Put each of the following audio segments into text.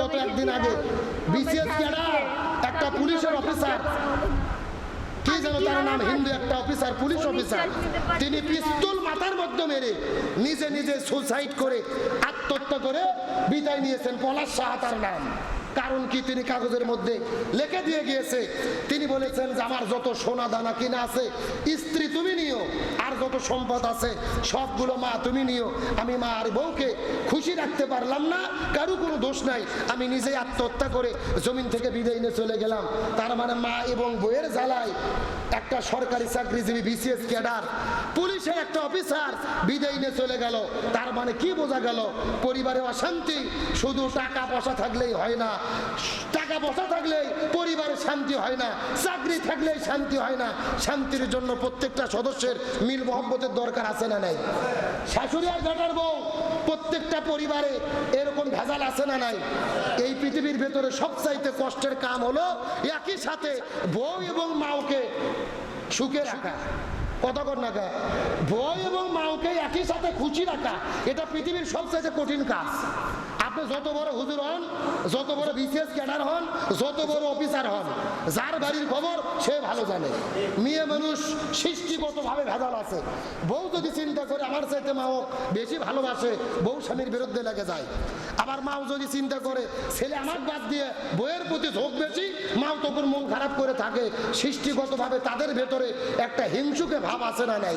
গত একদিন আগে। বিসিএস ক্যাডার, একটা পুলিশের অফিসার। কি যেন তার নাম? হিন্দু একটা অফিসার, পুলিশ অফিসার। তিনি পিস্তল মাথার মধ্যে মেরে নিজে নিজে সুসাইড করে আত্মহত্যা করে বিদায় নিয়েছেন পলাশ সাহা তার নাম। কারণ কি তিনি কাগজের মধ্যে লিখে দিয়ে গিয়েছে? তিনি বলেছেন যে আমার যত সোনা দানা কিনা আছে, স্ত্রী তুমি নিও, আর যত সম্পদ আছে, সবগুলো মা তুমি নিও। আমি মা আর বউকে খুশি রাখতে পারলাম না, কারও কোনো দোষ নাই। আমি নিজেই আত্মহত্যা করে জমিন থেকে বিদায় নিয়ে চলে গেলাম। তার মানে মা এবং বইয়ের জ্বালায় একটা সরকারি চাকরিজীবী বিসিএস ক্যাডার, পুলিশের একটা অফিসার বিদায় নিয়ে চলে গেল। তার মানে কি বোঝা গেল? পরিবারে অশান্তি, শুধু টাকা পয়সা থাকলেই হয় না। টাকা পয়সা থাকলে পরিবারে শান্তি হয় না, চাকরি থাকলে শান্তি হয় না। শান্তির জন্য প্রত্যেকটা সদস্যের মিল মহব্বতের দরকার আছে না নাই? শাশুড়ি আর বেটার বউ, প্রত্যেকটা পরিবারে এরকম ভেজাল আছে না নাই? এই পৃথিবীর ভেতরে সবচাইতে কষ্টের কাম হলো একই সাথে বউ এবং মাওকে সুখে রাখা। কতক্ষণ রাখা বউ এবং মাওকে একই সাথে খুশি রাখা, এটা পৃথিবীর সবচাইতে কঠিন কাজ। আপনি যত বড় হুজুর হন, যত বড় বিসিএস ক্যাডার হন, যত বড় অফিসার হন, যার বাড়ির খবর সে ভালো জানে। মেয়ে মানুষ সৃষ্টিগতভাবে ভেজাল আছে। বউ যদি চিন্তা করে আমার চাইতে মাও বেশি ভালোবাসে, বউ স্বামীর বিরুদ্ধে লেগে যায়। আবার মাও যদি চিন্তা করে, ছেলে আমার বাদ দিয়ে বইয়ের প্রতি ঝোঁক বেশি, মাও তখন মন খারাপ করে থাকে। সৃষ্টিগতভাবে তাদের ভেতরে একটা হিংসুকে ভাব আছে না নাই?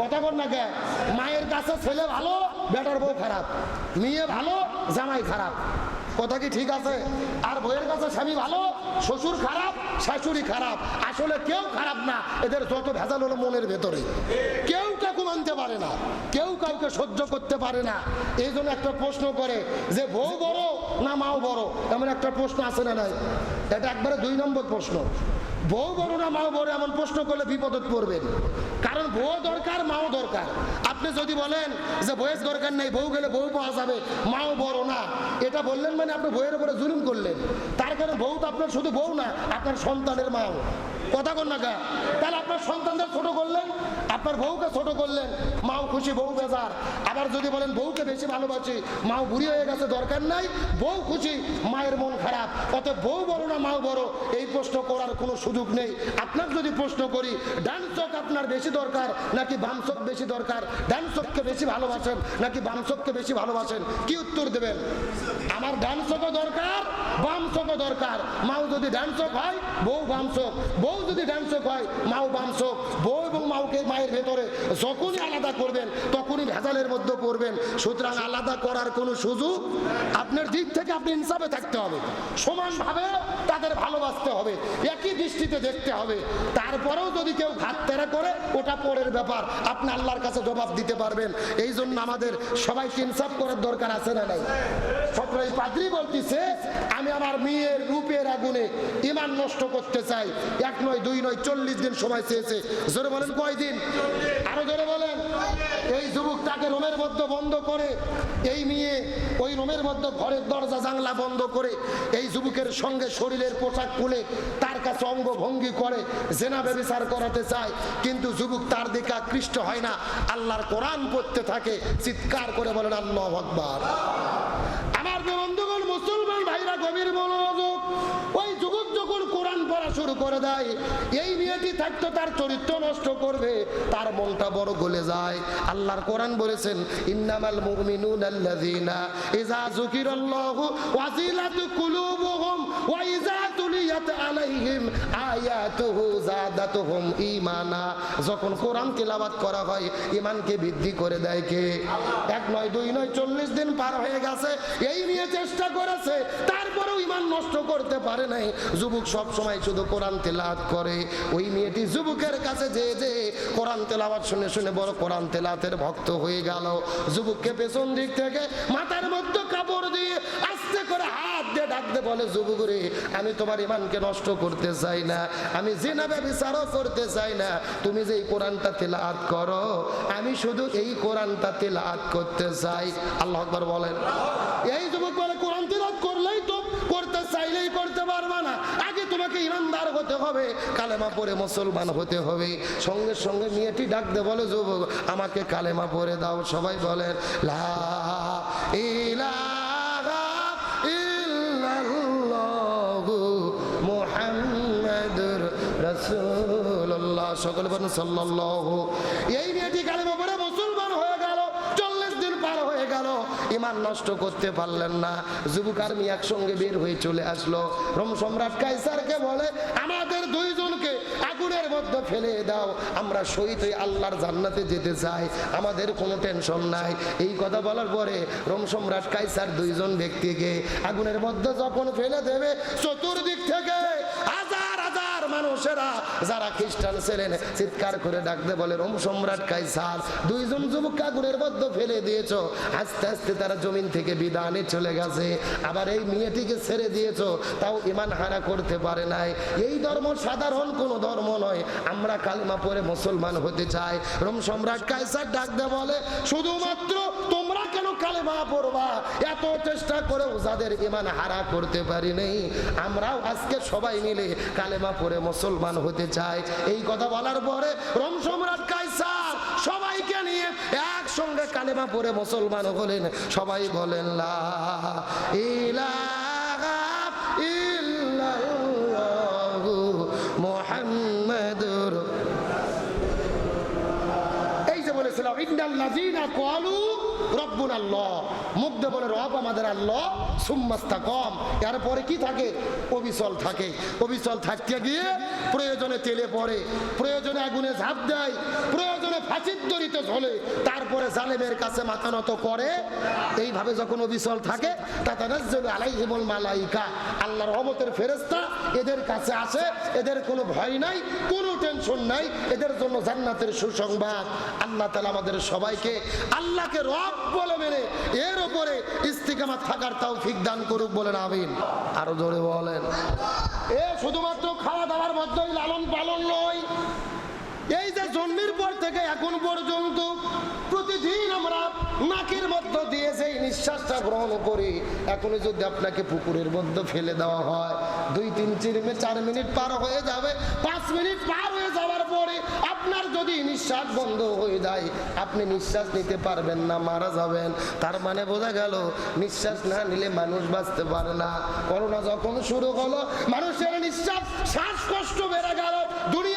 কথা বল না কে? মায়ের কাছে ছেলে ভালো, বেটার বউ খারাপ। মেয়ে ভালো জামাই খারাপ। কথা কি ঠিক আছে? আর বইয়ের কাছে স্বামী ভালো, শ্বশুর খারাপ, শাশুড়ি খারাপ। আসলে কেউ খারাপ না, এদের যত ভেজাল হলো মনের ভেতরে। কেউ কাকু মানতে পারে না, কেউ কাউকে সহ্য করতে পারে না। এই জন্য একটা প্রশ্ন করে যে বউ বড় না মাও বড়? এমন একটা প্রশ্ন আছে না নাই? এটা একবারে দুই নম্বর প্রশ্ন। বউ বড় না মাও বড়, এমন প্রশ্ন করলে বিপদত পড়বেন। কারণ বউ দরকার, মাও দরকার। আপনি যদি বলেন যে বয়স দরকার নেই, বউ গেলে বউ পাওয়া যাবে, মাও বড় না। এটা বললেন মানে আপনি বইয়ের উপরে জুলুম করলেন। তার কারণে বউ তো আপনার শুধু বউ না, আপনার সন্তানের মাও। কথা কন না? তাহলে আপনার সন্তানদের ছোট করলেন, আপনার বউকে ছোট করলেন, মাও খুশি, বউ বেজার। আবার যদি বলেন, বউকে বেশি ভালোবাসি, মাও বুড়ি হয়ে গেছে, দরকার নাই, বউ খুশি, মায়ের মন খারাপ। অত বউ বড় না, মাও বড় এই প্রশ্ন করার কোনো সুযোগ নেই। আপনার যদি প্রশ্ন করি, ডান চোখ আপনার বেশি দরকার, নাকি বাম চোখ বেশি দরকার? ডান চোখকে বেশি ভালোবাসেন, নাকি বাম চোখকে বেশি ভালোবাসেন? কি উত্তর দেবেন? আমার ডান চোখও দরকার, বাম চোখও দরকার। মাও যদি ডান চোখ হয়, বউ বাম চোখ। বউ যদি ডান চোখ হয়, মাও বাম বউ এবং মাওকে মায়ের ভেতরে যখনই আলাদা করবেন, তখনই ভেজালের মধ্যে পড়বেন। সুতরাং আলাদা করার কোনো সুযোগ আপনার দিক থেকে আপনি ইনসাফে থাকতে হবে। সমানভাবে তাদের ভালোবাসতে হবে, একই দৃষ্টিতে দেখতে হবে। তারপরেও যদি কেউ ঘাত তেরা করে, ওটা পরের ব্যাপার। আপনি আল্লাহর কাছে জবাব দিতে পারবেন। এই জন্য আমাদের সবাইকে ইনসাফ করার দরকার আছে না নাই? সবাই পাদ্রি বলতেছে, আমি আমার মেয়ের রূপের আগুনে ইমান নষ্ট করতে চাই। এক নয় দুই নয়, চল্লিশ দিন সময় চেয়েছে। জোরে বলেন কয়দিন আরও জোরে বলেন। এই যুবকটাকে রোমের মধ্যে বন্ধ করে, এই মেয়ে ওই রোমের মধ্যে ঘরের দরজা, জানলা বন্ধ করে, এই যুবকের সঙ্গে শরীরের পোশাক খুলে তার কাছে অঙ্গ ভঙ্গি করে, জেনা ব্যবচার করাতে চায়। কিন্তু যুবক তার দিকে আকৃষ্ট হয় না। আল্লাহর কোরআন পড়তে থাকে, চিৎকার করে বলেন, আল্লাহ আকবার। আমার বন্ধুগণ, মুসলমান ভাইরা, গভীর মনোযোগ যুবক কোরআন পড়া শুরু করে দেয়। এই মেয়েটি থাকতো, তার চরিত্র নষ্ট করবে, তার মনটা বড় গলে যায়। আল্লাহর কোরআন বলেছেন, ইন্নামাল মুমিনুন আল্লাযীনা ইযা যুকিরাল্লাহু ওয়াজিলাত কুলুবুহুম ওয়া ইযা কোরআন করা তারপরেও ইমান নষ্ট করতে পারে নাই। যুবক সব সময় শুধু কোরআন তেলাওয়াত করে। ওই মেয়েটি যুবকের কাছে যে যে কোরআন তেলাওয়াত শুনে শুনে বড় কোরআন তেলাতের ভক্ত হয়ে গেল। যুবককে পেছন দিক থেকে মাথার মধ্যে কাপড় দিয়ে করে হাত দিয়ে ডাকতে বলে যুবক রে আমি তোমার ইমানকে নষ্ট করতে চাই না, আমি জিনা ব্যবচারও করতে চাই না। তুমি যে এই কোরআনটা তেলাওয়াত করো, আমি শুধু এই কোরআনটা তেলাওয়াত করতে চাই। আল্লাহ আকবার বলেন। এই যুবক বলে, কোরআন তেলাওয়াত করলেই তো, করতে চাইলেই করতে পারবা না। আগে তোমাকে ইমানদার হতে হবে, কালেমা পরে মুসলমান হতে হবে। সঙ্গে সঙ্গে মেয়েটি ডাকতে বলে, যুবক, আমাকে কালেমা পরে দাও। সবাই বলেন, লা সকল বলেন সাল্লাল্লাহু। এই মেয়েটি কালেমা পড়ে মুসলমান হয়ে গেল, চল্লিশ দিন পার হয়ে গেল। ইমান নষ্ট করতে পারলেন না। যুবক আর মেয়ে একসঙ্গে বের হয়ে চলে আসলো। রোম সম্রাট কাইসারকে বলে, আমাদের দুইজনকে আগুনের মধ্যে ফেলে দাও। আমরা শহীদ হয়ে আল্লাহর জান্নাতে যেতে চাই। আমাদের কোনো টেনশন নাই। এই কথা বলার পরে রোম সম্রাট কাইসার দুইজন ব্যক্তিকে আগুনের মধ্যে যখন ফেলে দেবে, চতুর্দিক থেকে মানুষেরা যারা খ্রিস্টান ছিলেন চিৎকার করে ডাকতে বলে, রোম সম্রাট কাইসার, দুইজন যুবক আগুনের মধ্যে ফেলে দিয়েছ। আস্তে আস্তে তারা জমিন থেকে বিদানে চলে গেছে। আবার এই মেয়েটিকে ছেড়ে দিয়েছ, তাও ইমান হারা করতে পারে নাই। এই ধর্ম সাধারণ কোনো ধর্ম নয়। আমরা কালিমা পরে মুসলমান হতে চাই। রোম সম্রাট কাইসার ডাকতে বলে, শুধুমাত্র তোমরা কেন কালেমা পড়বা? এত চেষ্টা করেও যাদের ইমান হারা করতে পারি নেই, আমরাও আজকে সবাই মিলে কালেমা পড়ে মুসলমান হতে চাই। এই কথা বলার পরে রোম সম্রাট কাইসার সবাইকে নিয়ে একসঙ্গে কালেমা পড়ে মুসলমান হলেন। সবাই বলেন, লা এই যে বলেছিলাম, ইন্নাল্লাযীনা ক্বালু রব্বুনা আল্লাহ। মুখ বলে, রব আমাদের আল্লাহ সুম্মাস্তা কম এরপরে কি থাকে? অবিচল থাকে। অবিচল থাকতে গিয়ে প্রয়োজনে তেলে পড়ে, প্রয়োজনে আগুনে ঝাঁপ দেয়, প্রয়োজনে ফাঁসির দড়িতে ঝোলে তারপরে জালেমের কাছে মাথা নত করে এইভাবে যখন অবিচল থাকে মালাইকা আল্লাহর রহমতের ফেরেশতা এদের কাছে আসে এদের কোনো ভয় নাই কোনো টেনশন নাই এদের জন্য জান্নাতের সুসংবাদ। আল্লাহ তালা আমাদের সবাইকে আল্লাহকে রব বলে মেনে এর ওপরে ইস্তিকামাত থাকার তাও ফিক দান করুক বলেন আমিন। আরও জোরে বলেন। এ শুধুমাত্র খাওয়া দাওয়ার মধ্যেই লালন পালন নয় জন্মের পর থেকে এখন পর্যন্ত প্রতিদিন আমরা নাকের মধ্য দিয়ে সেই নিঃশ্বাসটা গ্রহণ করি। এখনই যদি আপনাকে পুকুরের মধ্যে ফেলে দেওয়া হয়, দুই তিন চার চার মিনিট পার হয়ে যাবে, পাঁচ মিনিট পার হয়ে যাওয়ার পরে আপনার যদি নিঃশ্বাস বন্ধ হয়ে যায়, আপনি নিঃশ্বাস নিতে পারবেন না, মারা যাবেন। তার মানে বোঝা গেল, নিঃশ্বাস না নিলে মানুষ বাঁচতে পারে না। করোনা যখন শুরু হলো, মানুষের নিঃশ্বাস শ্বাসকষ্ট বেড়ে গেল অক্সিজেন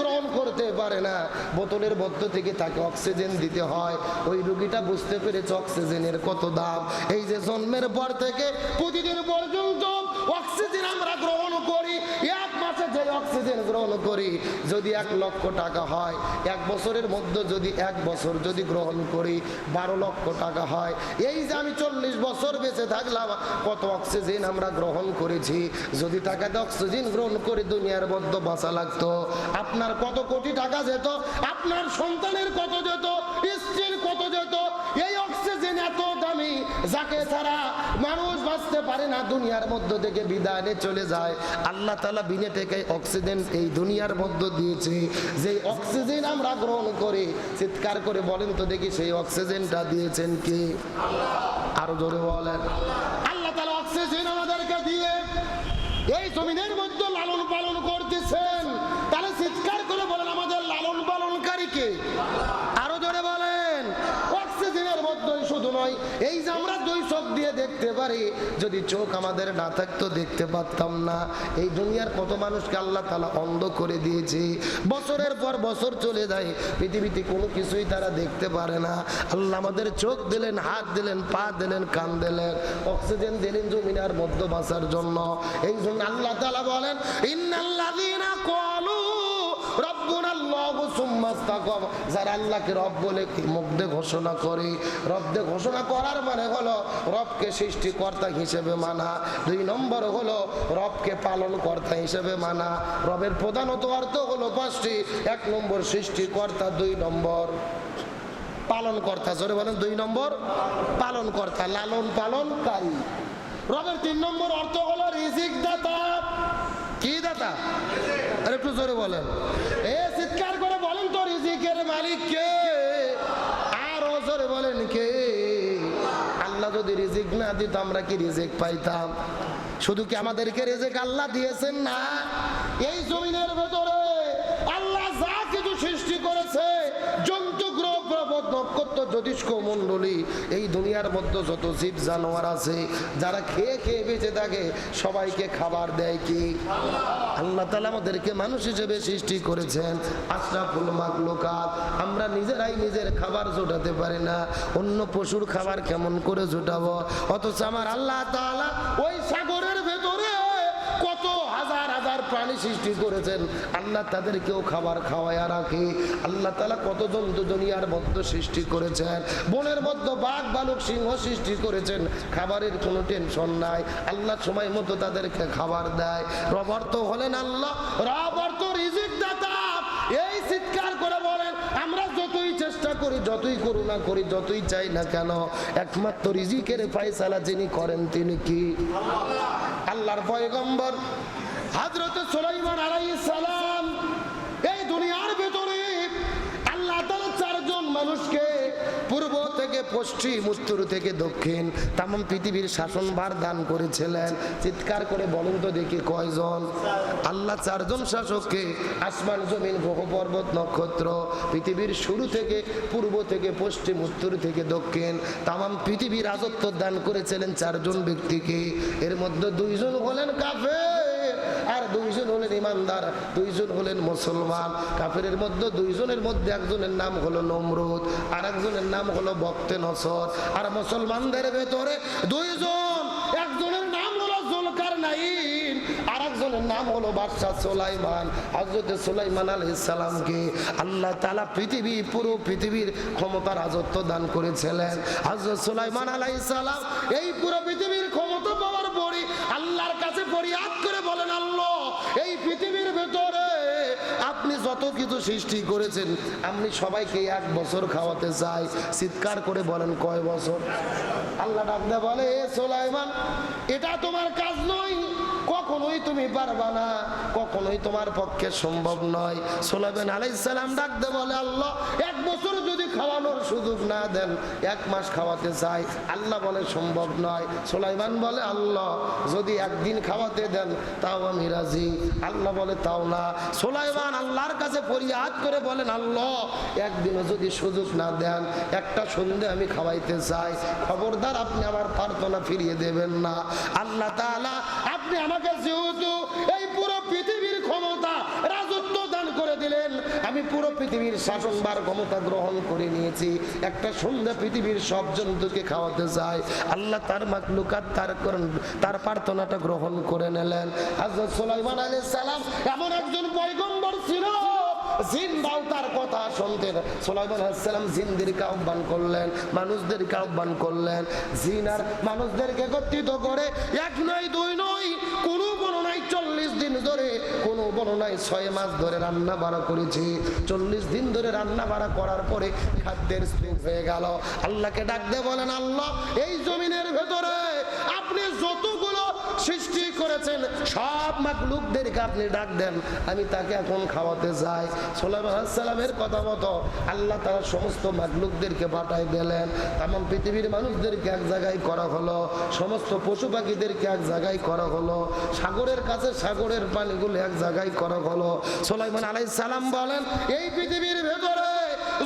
গ্রহণ করতে পারে না। বোতলের মধ্য থেকে তাকে অক্সিজেন দিতে হয়। ওই রুগীটা বুঝতে পেরেছে অক্সিজেনের কত দাম। এই যে জন্মের পর থেকে প্রতিদিন পর্যন্ত অক্সিজেন আমরা গ্রহণ করি। যে অক্সিজেন গ্রহণ করি, যদি এক লক্ষ টাকা হয়, এক বছরের মধ্যে যদি এক বছর যদি গ্রহণ করি, বারো লক্ষ টাকা হয়। এই যে আমি চল্লিশ বছর বেঁচে থাকলাম, কত অক্সিজেন আমরা গ্রহণ করেছি? যদি টাকাতে অক্সিজেন গ্রহণ করে দুনিয়ার মধ্যে বাঁচা লাগতো, আপনার কত কোটি টাকা যেত? আপনার সন্তানের কত যেত? স্ত্রীর কত যেত? এই অক্সিজেন এত দামি, যাকে ছাড়া বাঁচতে পারে না, দুনিয়ার মধ্য থেকে বিদায় চলে যায়। আল্লাহ তালা বিনে থেকে অক্সিজেন এই দুনিয়ার মধ্য দিয়েছে। যে অক্সিজেন আমরা গ্রহণ করে, চিৎকার করে বলেন তো দেখি সেই অক্সিজেনটা দিয়েছেন কে? আরও জোরে বলেন। আল্লাহ তালা অক্সিজেন আমাদেরকে দিয়ে এই জমিনের মধ্যে লালন পালন করতেছেন তাহলে চিৎকার করে বলেন আমাদের লালন পালনকারীকে আরও জোরে বলেন অক্সিজেনের মধ্যে শুধু নয় এই যে আমরা দুই চোখ দিয়ে দেখতে পারি যদি চোখ আমাদের না থাকতো, দেখতে পারতাম না। এই দুনিয়ার কত মানুষকে আল্লাহ তালা অন্ধ করে দিয়েছে। বছরের পর বছর চলে যায়, পৃথিবীতে কোনো কিছুই তারা দেখতে পারে না। আল্লাহ আমাদের চোখ দিলেন, হাত দিলেন, পা দিলেন, কান দিলেন। অক্সিজেন দিলেন জমিনার মধ্য বাঁচার জন্য। এই জন্য আল্লাহ তালা বলেন, ইন্নাল্লাযীনা যারা আল্লাহকে রব বলে দিয়ে ঘোষণা করে রব ঘোষণা করার মানে হলো রবকে সৃষ্টিকর্তা হিসেবে মানা। দুই নম্বর হলো রবকে পালন কর্তা হিসেবে মানা। রবের প্রধানত অর্থ হলো পাঁচটি। এক নম্বর সৃষ্টিকর্তা, দুই নম্বর পালন কর্তা জোরে বলেন, দুই নম্বর পালন কর্তা লালন পালনকারী। রবের তিন নম্বর অর্থ হলো রিজিক দাতা। কি দাতা আর একটু জোরে বলেন। এ চিৎকার করে বলেন তো, রিজিকের মালিক কে? আর ও জোরে বলেন কে? আল্লাহ যদি রিজিক না দিত, আমরা কি রিজিক পাইতাম? শুধু কি আমাদেরকে রেজেক আল্লাহ দিয়েছেন না? এই জমিনের ভেতরে জ্যোতিষ্ক মণ্ডলী এই দুনিয়ার মধ্যে যত জীব জানোয়ার আছে, যারা খেয়ে খেয়ে বেঁচে থাকে, সবাইকে খাবার দেয় কি? আল্লাহ তালা আমাদেরকে মানুষ হিসেবে সৃষ্টি করেছেন। আশরাফুল মাকলুকাত আমরা নিজেরাই নিজের খাবার জোটাতে পারি না। অন্য পশুর খাবার কেমন করে জোটাবো? অথচ আমার আল্লাহ তাআলা ওই সাগরের সৃষ্টি করেছেন, আল্লাহ তাদেরকেও খাবার খাওয়ায়া রাখে। আল্লাহ তালা কত জন্তু দুনিয়ার মধ্যে সৃষ্টি করেছেন, বনের মধ্যে বাঘ, বালক, সিংহ সৃষ্টি করেছেন, খাবারের কোনো টেনশন নাই। আল্লাহ সময় মতো তাদেরকে খাবার দেয়। রবার তো হলেন আল্লাহ, রবার তো রিজিক দাতা। এই চিৎকার করে বলেন, আমরা যতই চেষ্টা করি, যতই করুণা করি, যতই চাই না কেন, একমাত্র রিজিকের ফায়সালা যিনি করেন তিনি কি? আল্লাহর পয়গম্বর সুলাইমান আলাইহিস সালাম, এই দুনিয়ার ভেতরে আল্লাহ তাআলা চারজন মানুষকে পূর্ব থেকে পশ্চিম, উত্তর থেকে দক্ষিণ তাম পৃথিবীর শাসনভার দান করেছিলেন। চিৎকার করে বলেন তো দেখি কয়জন? আল্লাহ চারজন শাসককে আসমান, জমিন, গ্রহ, পর্বত, নক্ষত্র, পৃথিবীর শুরু থেকে পূর্ব থেকে পশ্চিম, উত্তর থেকে দক্ষিণ তাম পৃথিবীর রাজত্ব দান করেছিলেন চারজন ব্যক্তিকে। এর মধ্যে দুইজন হলেন কাফের। আর দুইজন হলেন ইমানদার, দুইজন হলেন মুসলমান। কাফেরের মধ্যে দুইজনের মধ্যে একজনের নাম হলো নমরুদ আর একজনের নাম হলো বক্তে নসর। আর মুসলমানদের ভেতরে দুইজন, একজনের নাম হলো জুলকার পৃথিবী, পুরো পৃথিবীর ক্ষমতা রাজত্ব দান করেছিলেন। সোলাইমান এই পুরো পৃথিবীর ক্ষমতা আল্লাহর কাছে ফরিয়াদ করে বলেন যত কিছু সৃষ্টি করেছেন, আপনি সবাইকে এক বছর খাওয়াতে চাই। চিৎকার করে বলেন, কয় বছর? আল্লাহ ডাকতে বলে, এ সোলাইমান, এটা তোমার কাজ নয়। কখনোই তুমি পারবা না, কখনোই তোমার পক্ষে সম্ভব নয়। সোলাইমান আলাইসালাম ডাকতে বলে, আল্লাহ, এক বছর যদি খাওয়ানোর সুযোগ না দেন, এক মাস খাওয়াতে চাই, আল্লাহ বলে সম্ভব নয়। সোলাইমান বলে, আল্লাহ, যদি একদিন খাওয়াতে দেন, তাও আমি রাজি। আল্লাহ বলে, তাও না। সোলাইমান আল্লাহর কাছে ফরিয়াদ করে বলেন, আল্লাহ, একদিনও যদি সুযোগ না দেন, একটা সন্ধে আমি খাওয়াইতে চাই। খবরদার, আপনি আমার প্রার্থনা ফিরিয়ে দেবেন না। আল্লাহ তাআলা আপনি আমাকে যেহেতু এই পুরো পৃথিবীর ক্ষমতা রাজত্ব দান করে দিলেন, আমি পুরো পৃথিবীর শাসনবার ক্ষমতা গ্রহণ করে নিয়েছি। একটা সন্ধ্যা পৃথিবীর সব জন্তুকে খাওয়াতে যায়। আল্লাহ তার মাকলুকাত তার করেন- তার প্রার্থনাটা গ্রহণ করে নিলেন। হযরত সুলাইমান আলাইহিস সালাম এমন একজন পয়গম্বর ছিল জিনরাও তার কথা করলেন করলেন। জিন আর মানুষদেরকে একত্রিত করে নয়, দুই নয় চল্লিশ দিন ধরে, কোনো ছয় মাস ধরে রান্না বাড়া করেছি। চল্লিশ দিন ধরে রান্না করার পরে খাদ্যের হয়ে গেল। আল্লাহকে ডাক দিয়ে বলেন, আল্লাহ, এই জমিনের ভেতরে আপনি যতগুলো সৃষ্টি করেছেন সব মাকলুকদেরকে আপনি ডাক দেন, আমি তাকে এখন খাওয়াতে যাই। সালামের কথা মতো আল্লাহ তারা সমস্ত মাকলুকদেরকে পাঠাই দিলেন। তেমন পৃথিবীর মানুষদেরকে এক জায়গায় করা হলো, সমস্ত পশু পাখিদেরকে এক জায়গায় করা হলো, সাগরের কাছে সাগরের পানিগুলো এক জায়গায় করা হলো। সোলাইমান আলাই সালাম বলেন, এই পৃথিবীর ভেতরে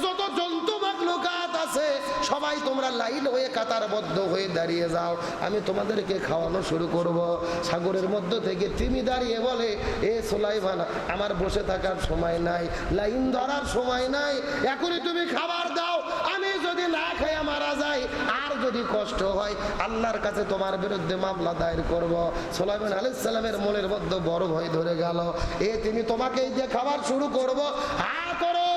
যত জন্তু মাকলুকাত আছে, সবাই তোমরা লাইন হয়ে কাতারবদ্ধ হয়ে দাঁড়িয়ে যাও। আমি তোমাদেরকে খাওয়ানো শুরু করব। সাগরের মধ্য থেকে তিমি দাঁড়িয়ে বলে, এ সোলাইমান, আমার বসে থাকার সময় নাই, লাইন ধরার সময় নাই। এখনই তুমি খাবার দাও। আমি যদি না খাই মারা যাই, আর যদি কষ্ট হয়, আল্লাহর কাছে তোমার বিরুদ্ধে মামলা দায়ের করব। সোলাইমান আলাইহিস সালামের মনের মধ্যে বড় ভয় ধরে গেল। এ, তুমি তোমাকেই যে খাবার শুরু করব। হা করো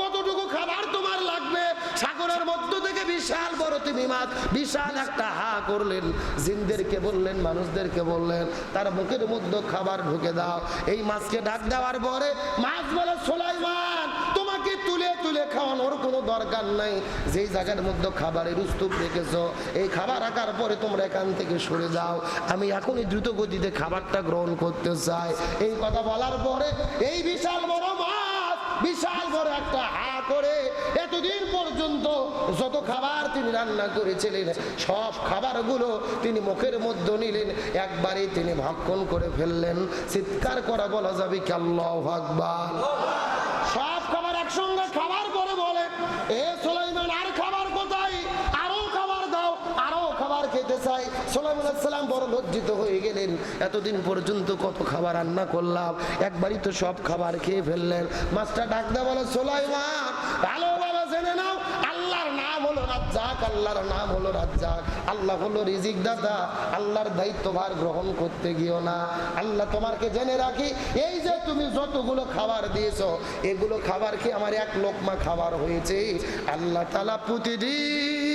কতটুকু খাবার তোমার লাগবে সাগরের মধ্য থেকে বিশাল বড় তুমি মাছ, বিশাল একটা হা করলেন। জিনদেরকে বললেন, মানুষদেরকে বললেন, তার মুখের মধ্যে খাবার ঢুকে দাও। এই মাছকে ডাক দেওয়ার পরে মাছ বলে, সোলাইমান, তোমাকে তুলে তুলে খাওয়ানোর কোনো দরকার নাই। যেই জায়গার মধ্যে খাবারের স্তূপ রেখেছ, এই খাবার রাখার পরে তোমরা এখান থেকে সরে যাও। আমি এখনই দ্রুত গতিতে খাবারটা গ্রহণ করতে চাই। এই কথা বলার পরে এই বিশাল বড় বিশাল বড় একটা হা করে এতদিন পর্যন্ত যত খাবার তিনি রান্না করেছিলেন, সব খাবারগুলো তিনি মুখের মধ্যে নিলেন। একবারে তিনি ভক্ষণ করে ফেললেন। চিৎকার করা বলা যাবে কি আল্লাহ আকবার সব খাবার একসঙ্গে খাবার পরে বলে এ সোলাইমান আর খাবার আলাইসাল্লাম বড় লজ্জিত হয়ে গেলেন। এতদিন পর্যন্ত কত খাবার রান্না করলাম, একবারই তো সব খাবার খেয়ে ফেললেন। মাছটা ডাকতে বলো, সোলাইমান জেনে নাও, আল্লাহর নাম হলো রাজ্জাক, আল্লাহর নাম হলো রাজ্জাক। আল্লাহ হলো রিজিক দাদা, আল্লাহর দায়িত্বভার গ্রহণ করতে গিয়েও না। আল্লাহ তোমাকে জেনে রাখি, এই যে তুমি যতগুলো খাবার দিয়েছ, এগুলো খাবার কি আমার এক লোকমা খাবার হয়েছে? আল্লাহ তালা প্রতিদিন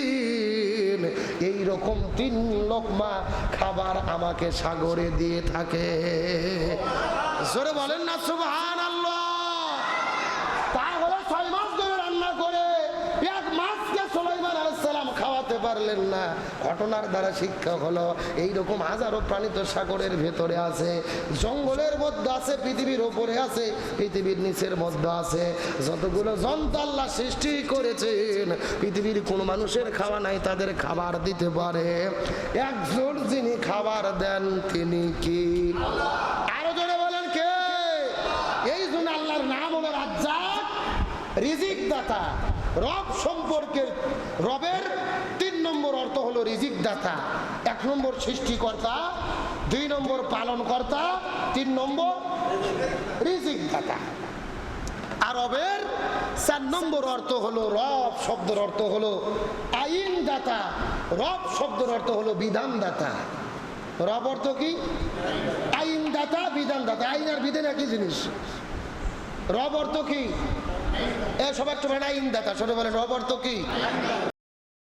এই রকম তিন লোকমা খাবার আমাকে সাগরে দিয়ে থাকে। জোরে বলেন না সুবহান আল্লাহ তাহলে ছয় মাস ধরে রান্না করে, এক সুলাইমান খাওয়াতে পারলেন না। ঘটনার দ্বারা শিক্ষা হলো। এই রকম হাজারো প্রাণী তো সাগরের ভেতরে আছে, জঙ্গলের মধ্যে আছে, পৃথিবীর ওপরে আছে, পৃথিবীর নিচের মধ্যে আছে। যতগুলো জন্তু আল্লাহ সৃষ্টি করেছেন, পৃথিবীর কোন মানুষের খাওয়া নাই, তাদের খাবার দিতে পারে। একজন যিনি খাবার দেন, তিনি কি? আরও জোরে বলেন কে? এই জন্য আল্লাহর নাম হলো রাজ্জাক রিজিক দাতা রব সম্পর্কের রবের তিন নম্বর অর্থ হলো রিজিক দাতা এক নম্বর সৃষ্টিকর্তা, দুই নম্বর পালনকর্তা, তিন নম্বর রিজিক দাতা আরবের চার নম্বর অর্থ হলো রব, শব্দের অর্থ হলো আইন দাতা রব, শব্দের অর্থ হলো বিধান দাতা রব অর্থ কি? আইন দাতা বিধান দাতা আইন আর বিধান একই জিনিস। রব অর্থ কি? এ সব একটু মানে আইন দাতা ছোট বলে রব অর্থ কি?